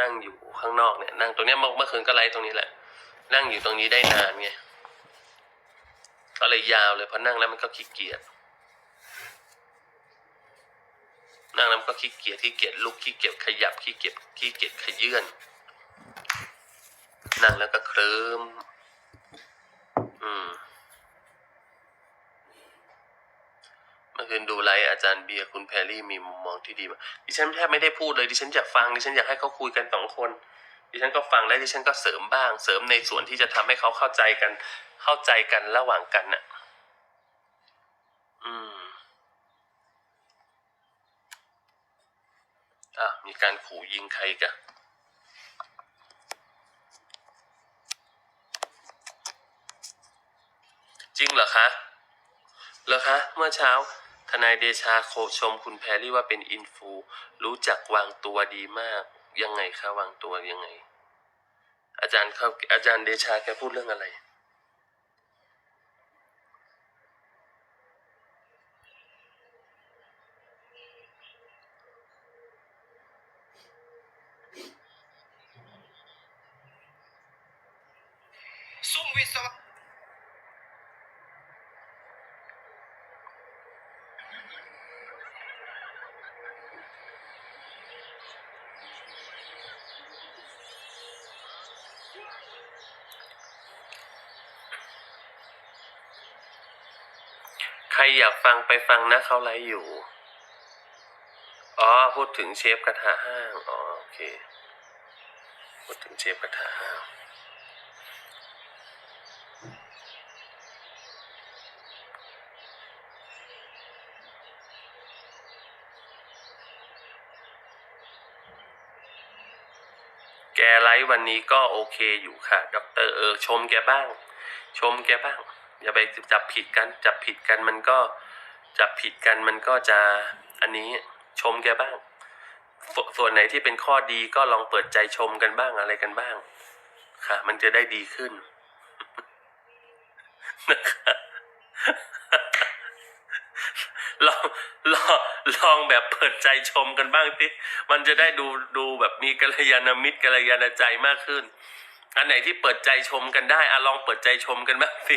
นั่งอยู่ข้างนอกเนี่ยนั่งตรงเนี้ยเมื่อเมื่อคืนก็ไลฟ์ตรงนี้แหละ นั่งอยู่ตรงนี้ได้นานไงก็เลยยาวเลยเพราะนั่งแล้วมันก็ขี้เกียจนั่งแล้วมันก็ขี้เกียจขี้เกียจลุกขี้เกียจขยับขี้เกียจขี้เกียจขยื่นนั่งแล้วก็เคลิ้มอืม เมื่อคืนดูไลฟ์อาจารย์เบียร์คุณแพรรี่มีมุมมองที่ดีมากดิฉันแทบไม่ได้พูดเลยดิฉันอยากฟังดิฉันอยากให้เขาคุยกันสองคน ดิฉันก็ฟังแล้วดิฉันก็เสริมบ้าง เสริมในส่วนที่จะทำให้เขาเข้าใจกัน เข้าใจกันระหว่างกันน่ะ อืมอะมีการขู่ยิงใครกันจริงเหรอคะ เหรอคะ เมื่อเช้า ทนายเดชาโคชมคุณแพรรี่ว่าเป็นอินฟูรู้จักวางตัวดีมาก ยังไงคะวางตัวยังไง อาจารย์เขาอาจารย์เดชาแกพูดเรื่องอะไร ซุ่มวิศวะ ใค รอยากฟังไปฟังนะเขาไลฟ์อยู่ อ๋อ พูดถึงเชฟกระทะห้าง อ๋อ โอเค พูดถึงเชฟกระทะห้าง แกไลฟ์วันนี้ก็โอเคอยู่ค่ะดอกเตอรเออ ชมแกบ้าง ชมแกบ้าง อย่าไปจับผิดกัน จับผิดกันมันก็จับผิดกันมันก็จะอันนี้ชมแกบ้างสส่วนไหนที่เป็นข้อดีก็ลองเปิดใจชมกันบ้างอะไรกันบ้าง ค่ะ มันจะได้ดีขึ้นนะคะลองลองลองแบบเปิดใจชมกันบ้างสิมันจะได้ดูดูแบบมีกัลยาณมิตรกัลยาณใจมากขึ้น อันไหนที่เปิดใจชมกันได้อะลองเปิดใจชมกันบ้างสิ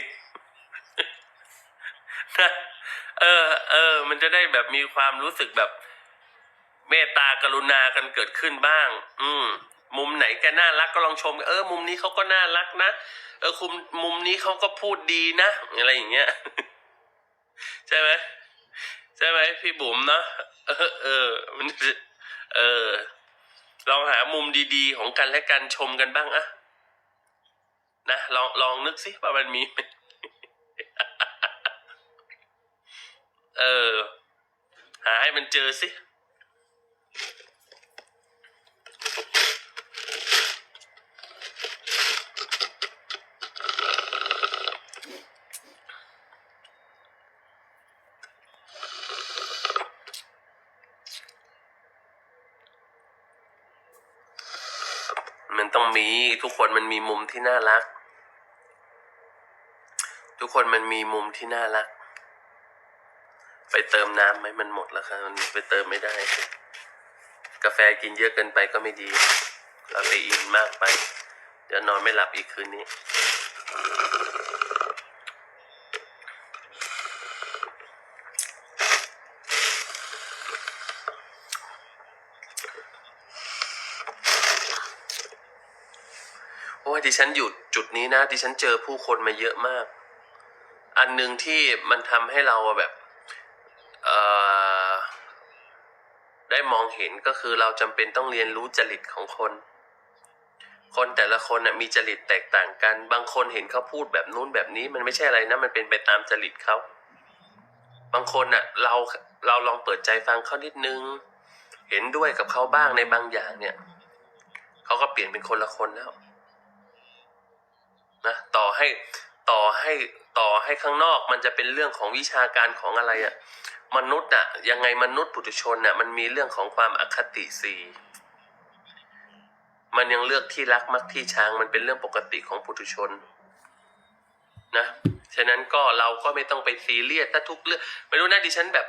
นะเออ เออ มันจะได้แบบมีความรู้สึกแบบเมตตากรุณากันเกิดขึ้นบ้าง อืม มุมไหนแกน่ารักก็ลองชม เออ มุมนี้เขาก็น่ารักนะ เออ คุมมุมนี้เขาก็พูดดีนะ อะไรอย่างเงี้ย ใช่ไหมใช่ไหมพี่บุ๋มเนาะ เออ เออ มันจะเออ ลองหามุมดีๆ ของกันและกันชมกันบ้างอะนะ ลอง ลองนึกสิว่ามันมีไหม เออ หาให้มันเจอสิมันต้องมีทุกคนมันมีมุมที่น่ารัก ทุกคนมันมีมุมที่น่ารัก ไปเติมน้ำไหมมันหมดแล้วครับมันไปเติมไม่ได้ กาแฟกินเยอะเกินไปก็ไม่ดีคาเฟอีนมากไปเดี๋ยวนอนไม่หลับอีกคืนนี้ โอ้ยดิฉันอยู่จุดนี้นะดิฉันเจอผู้คนมาเยอะมาก อันหนึ่งที่มันทำให้เราแบบ เอ่อ ได้ มองเห็นก็คือเราจำเป็นต้องเรียนรู้จริตของคน คนแต่ละคนนะมีจริตแตกต่างกัน บางคนเห็นเขาพูดแบบนู้นแบบนี้มันไม่ใช่อะไรนะมันเป็นไปตามจริตเขาบางคนน่ะเราเราลองเปิดใจฟังเขานิดนึง เห็นด้วยกับเขาบ้างในบางอย่างเนี่ยเขาก็เปลี่ยนเป็นคนละคนแล้วนะต่อให้ ต่อให้ต่อให้ข้างนอกมันจะเป็นเรื่องของวิชาการของอะไรอะมนุษย์อะยังไงมนุษย์ปุถุชนน่ะมันมีเรื่องของความอคติสีมันยังเลือกที่รักมักที่ชังมันเป็นเรื่องปกติของปุถุชน นะฉะนั้นก็เราก็ไม่ต้องไปซีเรียสถ้าทุกเรื่องไม่รู้นะดิฉันแบบ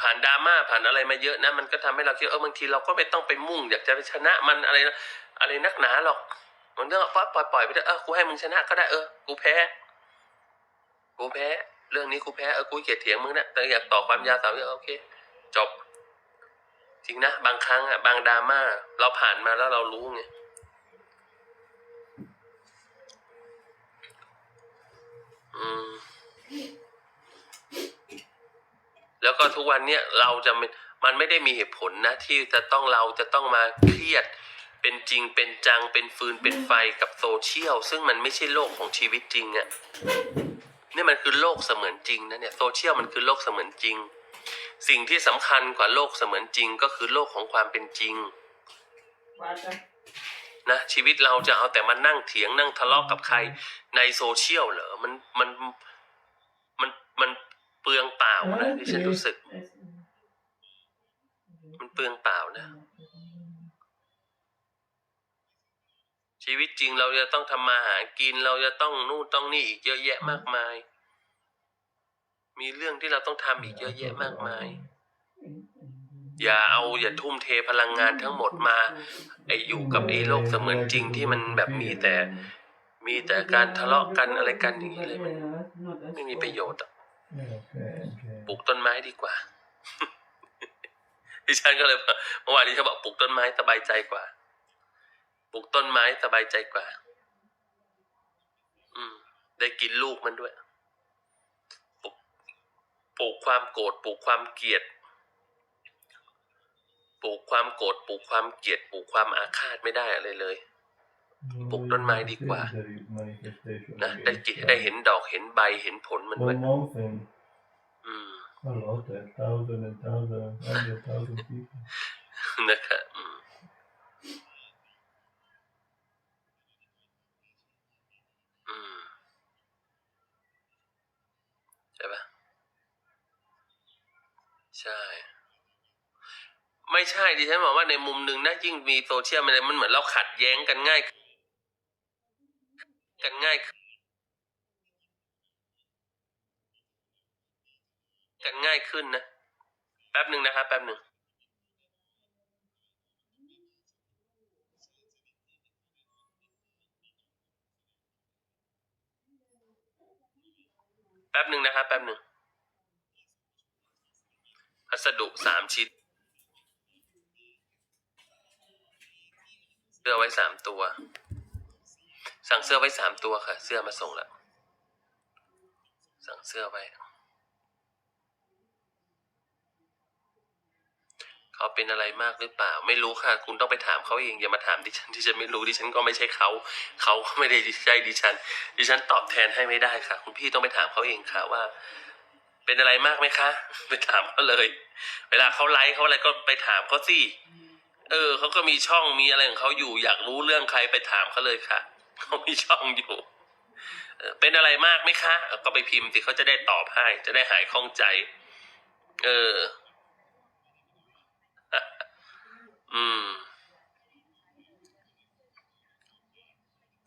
ผ่านดราม่าผ่านอะไรมาเยอะนะ มันก็ทำให้เราคิดเออบางทีเราก็ไม่ต้องไปมุ่ง อยากจะไปชนะมันอะไรอะไรนักหนาหรอก มันเรื่องปล่อยปล่อยไปเถอะเออกูให้มึงชนะก็ได้เออกูแพ้ กูแพ้ เรื่องนี้กูแพ้เออกูเกลียดเถียงมึงนะแต่อยากต่อความยาวสาวเยอะโอเค จบ จริงนะบางครั้งอะบางดราม่าเราผ่านมาแล้วเรารู้ไงอืมแล้วก็ทุกวันเนี้ยเราจะมันไม่ได้มีเหตุผลนะ ที่จะต้องเราจะต้องมาเครียด เป็นจริงเป็นจังเป็นฟืนเป็นไฟกับโซเชียล ซึ่งมันไม่ใช่โลกของชีวิตจริงอะ่ะนี่มันคือโลกเสมือนจริงนะเนี่ยโซเชียลมันคือโลกเสมือนจริง สิ่งที่สำคัญกว่าโลกเสมือนจริง ก็คือโลกของความเป็นจริงนะชีวิตเราจะเอาแต่มานั่งเถียงนั่งทะเลาะกับใครในโซเชียลเหรอมันมันมันมันเปลืองเปล่านะที่ฉันรู้สึก มันเปลืองเปล่านะ ชีวิตจริงเราจะต้องทำมาหากิน เราจะต้องนู่นต้องนี่อีกเยอะแยะมากมาย มีเรื่องที่เราต้องทำอีกเยอะแยะมากมาย อย่าเอาอย่าทุ่มเทพลังงานทั้งหมดมาไออยู่กับไอโลกเสมือนจริงที่มันแบบมีแต่ มีแต่การทะเลาะกันอะไรกันอย่างนี้เลยมันไม่มีประโยชน์อะปลูกต้นไม้ดีกว่าดิฉันก็เลยบอกเมื่อวานนี้เขาบอกปลูกต้นไม้สบายใจกว่า ปลูกต้นไม้สบายใจกว่า อืม ได้กินลูกมันด้วย ปลูกปลูกความโกรธปลูกความเกลียด ปลูกความโกรธปลูกความเกลียดปลูกความอาฆาตไม่ได้อะไรเลย ปลูกต้นไม้ดีกว่า นะ ได้กินได้เห็นดอกเห็นใบเห็นผลมันด้วย One mountain, อืม a lot, a thousand and thousand, hundred thousand people. นะครับอืมอืมใช่ปะ ใช่ ไม่ใช่ดิฉันบอกว่าในมุมหนึ่งนะยิ่งมีโซเชียลมันมันเหมือนเราขัดแย้งกันง่าย กันง่ายกันง่ายขึ้นนะ แป๊บหนึ่งนะครับแป๊บหนึ่งแป๊บหนึ่งนะครับแป๊บหนึ่ง พัสดุสามชิ้นเสื้อไว้สามตัว สั่งเสื้อไว้สามตัวค่ะ เสื้อมาส่งแล้วสั่งเสื้อไว้เขาเป็นอะไรมากหรือเปล่า ไม่รู้ค่ะ คุณต้องไปถามเขาเองอย่ามาถามดิฉันดิฉันไม่รู้ดิฉันก็ไม่ใช่เขาเขาก็ไม่ได้ใช่ดิฉัน ดิฉันตอบแทนให้ไม่ได้ค่ะ คุณพี่ต้องไปถามเขาเองค่ะว่า เป็นอะไรมากไหมคะ ไปถามเขาเลย เวลาเขาไลฟ์เขาอะไรก็ไปถามเขาสิเออเขาก็มีช่องมีอะไรของเขาอยู่ อยากรู้เรื่องใครไปถามเขาเลยค่ะเขามีช่องอยู่เออเป็นอะไรมากไหมคะเออก็ไปพิมพ์สิเขาจะได้ตอบให้ จะได้หายข้องใจ เออ อืม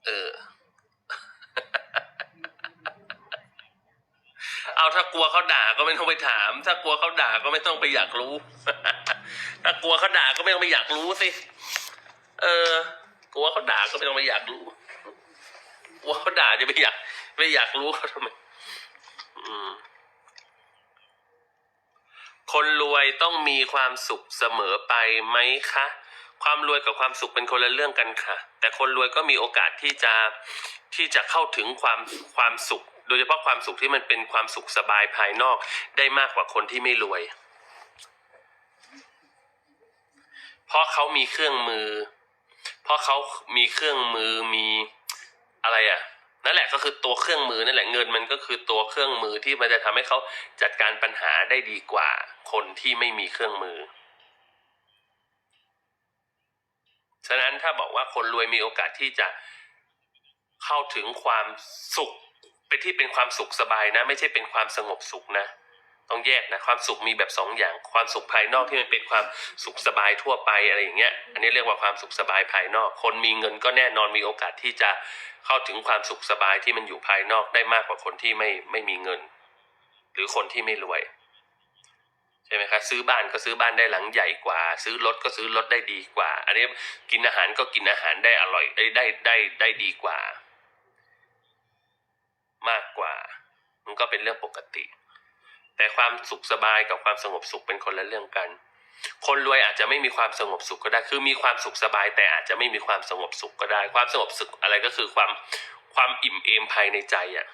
เออ เอาถ้ากลัวเขาด่าก็ไม่ต้องไปถาม ถ้ากลัวเขาด่าก็ไม่ต้องไปอยากรู้ ถ้ากลัวเขาด่าก็ไม่ต้องไปอยากรู้สิ เออ กลัวเขาด่าก็ไม่ต้องไปอยากรู้กลัวเขาด่าจะไม่อยาก ไม่อยากรู้เขาทำไมคนรวยต้องมีความสุขเสมอไปไหมคะ ความรวยกับความสุขเป็นคนละเรื่องกันค่ะ แต่คนรวยก็มีโอกาสที่จะที่จะเข้าถึงความความสุข ดยเฉพาะความสุขที่มันเป็นความสุขสบายภายนอกได้มากกว่าคนที่ไม่รวย เพราะเขามีเครื่องมือ เพราะเขามีเครื่องมือมีอะไรอะนั่นแหละก็คือตัวเครื่องมือนั่นแหละเงินมันก็คือตัวเครื่องมือที่มันจะทำให้เขาจัดการปัญหาได้ดีกว่า คนที่ไม่มีเครื่องมือ ฉะนั้นถ้าบอกว่าคนรวยมีโอกาสที่จะเข้าถึงความสุข เป็นที่เป็นความสุขสบายนะ ไม่ใช่เป็นความสงบสุขนะ ต้องแยกนะความสุขมีแบบสองอย่าง ความสุขภายนอกที่มันเป็นความสุขสบายทั่วไปอะไรอย่างเงี้ย อันนี้เรียกว่าความสุขสบายภายนอก คนมีเงินก็แน่นอนมีโอกาสที่จะเข้าถึงความสุขสบายที่มันอยู่ภายนอกได้มากกว่าคนที่ไม่ไม่มีเงิน หรือคนที่ไม่รวยฉช่ไหมครับซื้อบ้านก็ซื้อบ้านได้หลังใหญ่กว่า ซื้อรถก็ซื้อรถได้ดีกว่า อันนี้กินอาหารก็กินอาหารได้อร่อยได้ได้ได้ได้ดีกว่า มากกว่า มันก็เป็นเรื่องปกติ แต่ความสุขสบายกับความสงบสุขเป็นคนละเรื่องกัน คนรวยอาจจะไม่มีความสงบสุขก็ได้ คือมีความสุขสบาย แต่อาจจะไม่มีความสงบสุขก็ได้ ความสงบสุขอะไรก็คือความความอิ่มเอมภายในใจอะ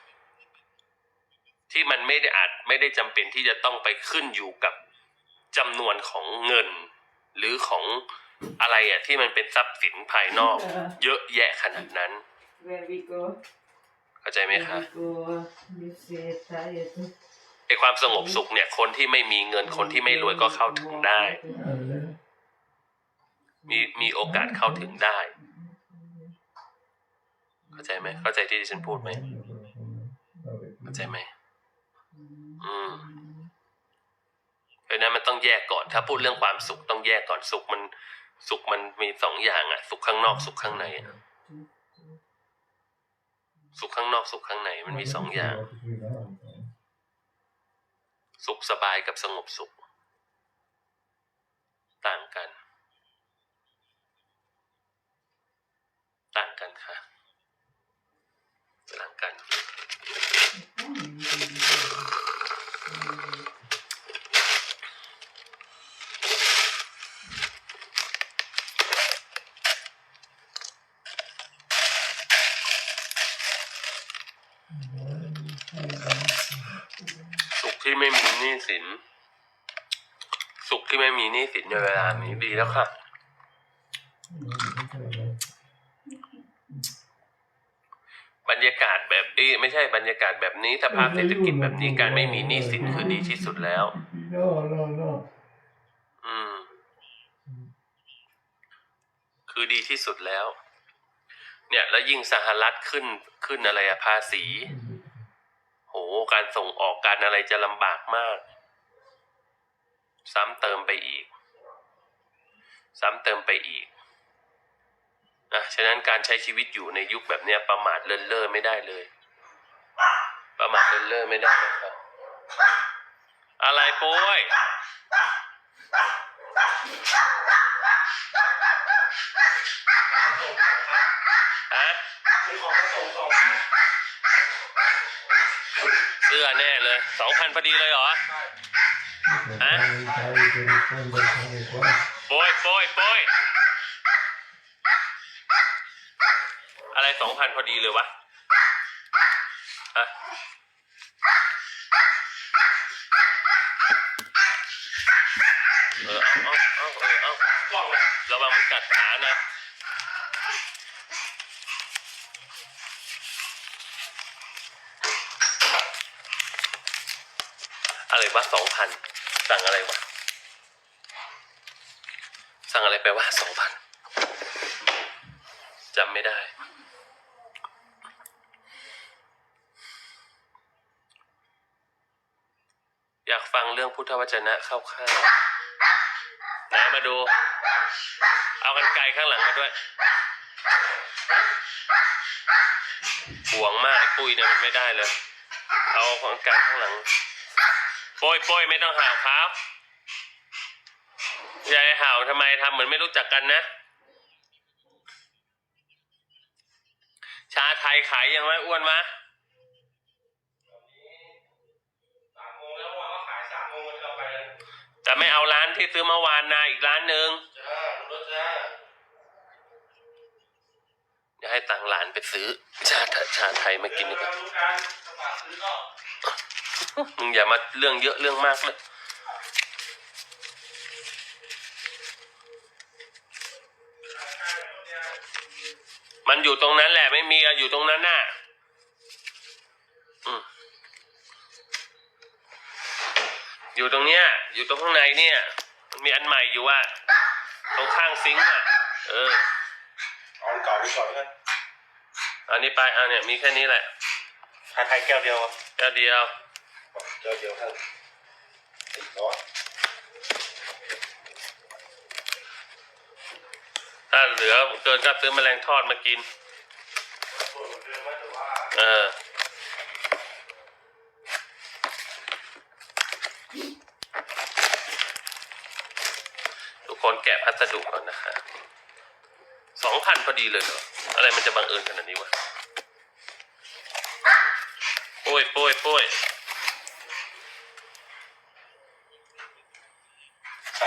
ที่มันไม่ได้อาจไม่ได้จำเป็นที่จะต้องไปขึ้นอยู่กับจำนวนของเงิน หรือของอะไรอะที่มันเป็นทรัพย์สินภายนอก เยอะแยะขนาดนั้น Where we go? เข้าใจไหมคะ Where we go? You say tired. ไอความสงบสุขเนี่ย คนที่ไม่มีเงินคนที่ไม่รวยก็เข้าถึงได้ Alle. มีมีโอกาสเข้าถึงได้ เข้าใจไหมเข้าใจที่ดิฉันพูดไหมเข้าใจไหมอืมเพราะฉะนั้นมันต้องแยกก่อน ถ้าพูดเรื่องความสุขต้องแยกก่อนสุขมัน สุขมันมีสองอย่างอะสุขข้างนอกสุขข้างในอะ สุขข้างนอกสุขข้างในมันมีสองอย่าง สุขสบายกับสงบสุข ต่างกัน ต่างกันค่ะต่างกัน สุข ที่ไม่มีหนี้สิน สุขที่ไม่มีหนี้สินในเวลานี้ดีแล้วค่ะ บรรยากาศแบบนี้ไม่ใช่บรรยากาศแบบนี้สภาพเศรษฐกิจแบบนี้การไม่มีหนี้สินคือดีที่สุดแล้ว No, no, no. อืม คือดีที่สุดแล้ว เนี่ย แล้วยิ่งสหรัฐขึ้นขึ้นอะไรอะภาษีโหการส่งออกการอะไรจะลำบากมาก ซ้ำเติมไปอีก ซ้ำเติมไปอีกนะฉะนั้นการใช้ชีวิตอยู่ในยุคแบบเนี้ยประมาทเลินเล่อไม่ได้เลย ประมาทเลินเล่อไม่ได้นะครับ อะไรโป้ยฮะ มีของมาส่งสองพัน เสื้อแน่เลยสองพันพอดีเลยเหรอโปยโปยโปยอะไรสองพันพอดีเลยวะฮะเออเอาเอาเอาเออเอาบอกเลยระวังมันกัดขานะ วะสองพันสั่งอะไรวะสั่งอะไรไปว่าสองพันจำไม่ได้ อยากฟังเรื่องพุทธวจนะคร่าวๆไหนมาดู เอากันไกลข้างหลังมาด้วยห่วงมากไอ้ปุ้ยเนี่ยมันไม่ได้เลย เอากันไกลข้างหลัง โป้ยโป้ยไม่ต้องห่าวครับยายห่าวทำไมทำเหมือนไม่รู้จักกันนะ ชาไทยขายยังไหมอ้วนมะสามโมงแล้วว่ไปเลยจะไม่เอาร้านที่ซื้อเมื่อวานนาอีกร้านหนึ่งจ้าดูรถจ้าเดี๋ยวให้ตังค์หลานไปซื้อ ชาไทยชาไทยมากินดีกว่า มัครซื้อก็มึงอย่ามาเรื่องเยอะเรื่องมากเลยมันอยู่ตรงนั้นแหละไม่มีอะอยู่ตรงนั้นน่ะอืมอยู่ตรงเนี้ย อยู่ตรงข้างในเนี่ย มันมีอันใหม่อยู่ว่า ตรงข้างซิงค์อะ เออเอาเก่าดีกว่าเพื่อนอันนี้ไปอันเนี้ยมีแค่นี้แหละชาไทยแก้วเดียวแค่เดียว แก้วเดียวท่านสี่ร้อยถ้าเหลือเกินก็ซื้อแมลงทอดมากิน เอนแต่ว่าเอแกะพัสดุก่อนนะคะสองพันพอดีเลยเหรอ อะไรมันจะบังเอิญขนาดนี้วะโป้ยโป้ยโป้ย ใ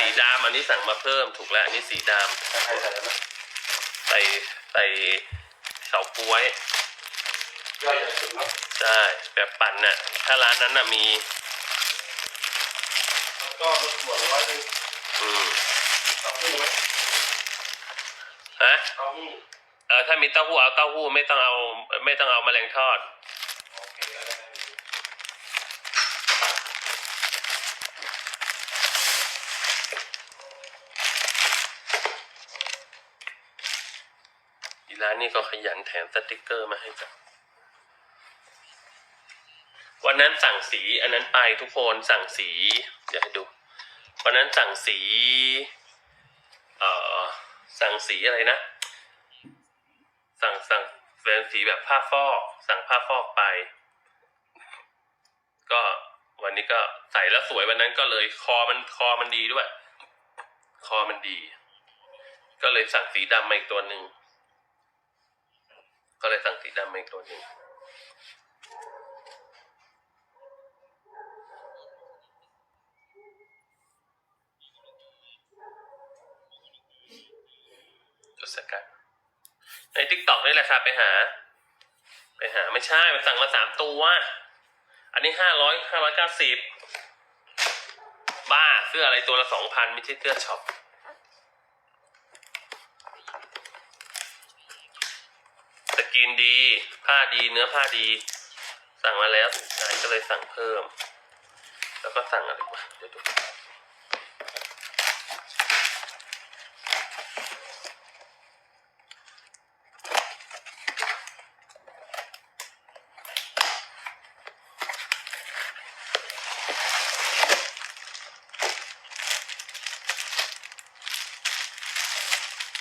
ส่แล้อ๋วออันนี้สีดำอันนี้สั่งมาเพิ่มถูกแล้วอันนี้สีดใส่ใส่แล้วนะำใส่ใส่เฉาก๊วยย่อยใหญ่สุดเนาะใช่แบบปั่นน่ะถ้าร้านนั้นน่ะมีแล้วก็รถหัวร้อยหนึงอืมเต้าหู้ไหมฮะเต้าหู้เออถ้ามีเต้าหู้เอาเต้าหู้ไม่ต้องเอาไม่ต้องเอาแมลงทอดโอเคอะไรไานนี้ก็ขยันแถมสติกเกอร์มาให้จ้ะวันนั้นสั่งสี อันนั้นไปทุกคนสั่งสีเดี๋ยวให้ดูวันนั้นสั่งสี เอ่อ สั่งสีอะไรนะ สั่งสั่งเป็นสีแบบผ้าฟอก สั่งผ้าฟอกไป ก็วันนี้ก็ใส่แล้วสวยวันนั้นก็เลยคอมันคอมันดีด้วย คอมันดี ก็เลยสั่งสีดำมาอีกตัวหนึ่ง ก็เลยสั่งสีดำมาอีกตัวหนึ่งจดสกัดในทิกตอกนี่แหละค่ะไปหา ไปหาไม่ใช่มันสั่งมาสามตัวอันนี้ห้าร้อยห้าร้อยเก้าสิบบ้าเสื้ออะไรตัวละสองพันไม่ใช่เสื้อช็อป สกรีน ดี ผ้าดีเนื้อผ้าดี สั่งมาแล้วถูกใจก็เลยสั่งเพิ่ม แล้วก็สั่งอะไรวะเดี๋ยวดู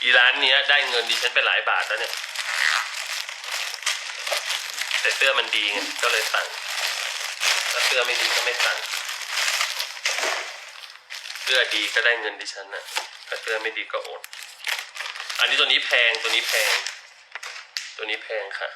อีร้านเนี้ยได้เงินดิฉันไปหลายบาทแล้วเนี่ย แต่เสื้อมันดีไงก็เลยสั่งถ้าเสื้อไม่ดีก็ไม่สั่งเสื้อดีก็ได้เงินดิฉันนะถ้าเสื้อไม่ดีก็อด อันนี้ตัวนี้แพงตัวนี้แพง ตัวนี้แพงค่ะ